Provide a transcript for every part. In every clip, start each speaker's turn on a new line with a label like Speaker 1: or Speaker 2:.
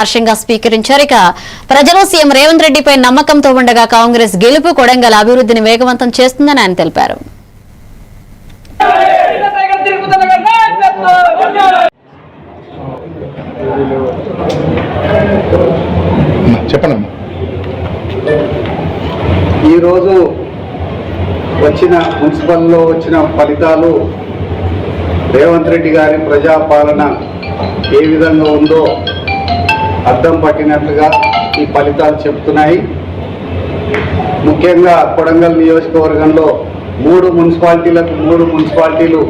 Speaker 1: హర్షంగా స్వీకరించారు. ఇక ప్రజలు సీఎం రేవంత్ రెడ్డిపై నమ్మకంతో ఉండగా కాంగ్రెస్ గెలుపు కొడంగల్ అభివృద్ధిని వేగవంతం చేస్తుందని ఆయన తెలిపారు.
Speaker 2: ఈరోజు వచ్చిన మున్సిపల్లో వచ్చిన ఫలితాలు రేవంత్ రెడ్డి గారి ప్రజాపాలన ఏ విధంగా ఉందో అర్థం పట్టినట్లుగా ఈ ఫలితాలు చెప్తున్నాయి ముఖ్యంగా కొడంగల్ నియోజకవర్గంలో మూడు మున్సిపాలిటీలకు మూడు మున్సిపాలిటీలు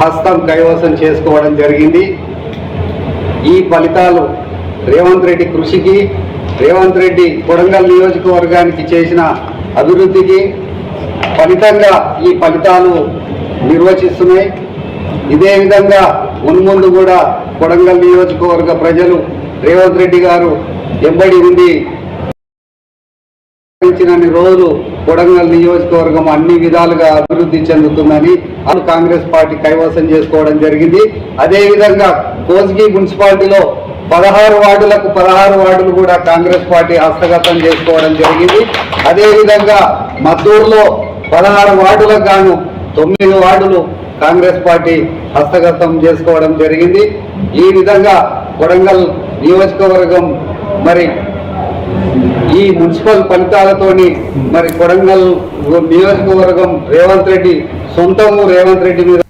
Speaker 2: హస్తం కైవసం చేసుకోవడం జరిగింది. ఈ ఫలితాలు రేవంత్ రెడ్డి కృషికి రేవంత్ రెడ్డి కొడంగల్ నియోజకవర్గానికి చేసిన అభివృద్ధికి ఫలితంగా ఈ ఫలితాలు నిర్వచిస్తున్నాయి. ఇదే విధంగా మున్ముందు కూడా కొడంగల్ నియోజకవర్గ ప్రజలు రేవంత్ రెడ్డి గారు ఎంబడి ఉంది ఇచ్చినన్ని రోజులు కొడంగల్ నియోజకవర్గం అన్ని విధాలుగా అభివృద్ధి చెందుతుందని అను కాంగ్రెస్ పార్టీ కైవసం చేసుకోవడం జరిగింది. అదేవిధంగా కోజ్గి మున్సిపాలిటీలో పదహారు వార్డులకు పదహారు వార్డులు కూడా కాంగ్రెస్ పార్టీ హస్తగతం చేసుకోవడం జరిగింది. అదేవిధంగా మద్దూరులో పదహారు వార్డులకు గాను తొమ్మిది వార్డులు కాంగ్రెస్ పార్టీ హస్తగతం చేసుకోవడం జరిగింది. ఈ విధంగా కొడంగల్ నియోజకవర్గం మరి ఈ మున్సిపల్ ఫలితాలతోని మరి కొడంగల్ నియోజకవర్గం రేవంత్ రెడ్డి సొంతము రేవంత్ రెడ్డి మీద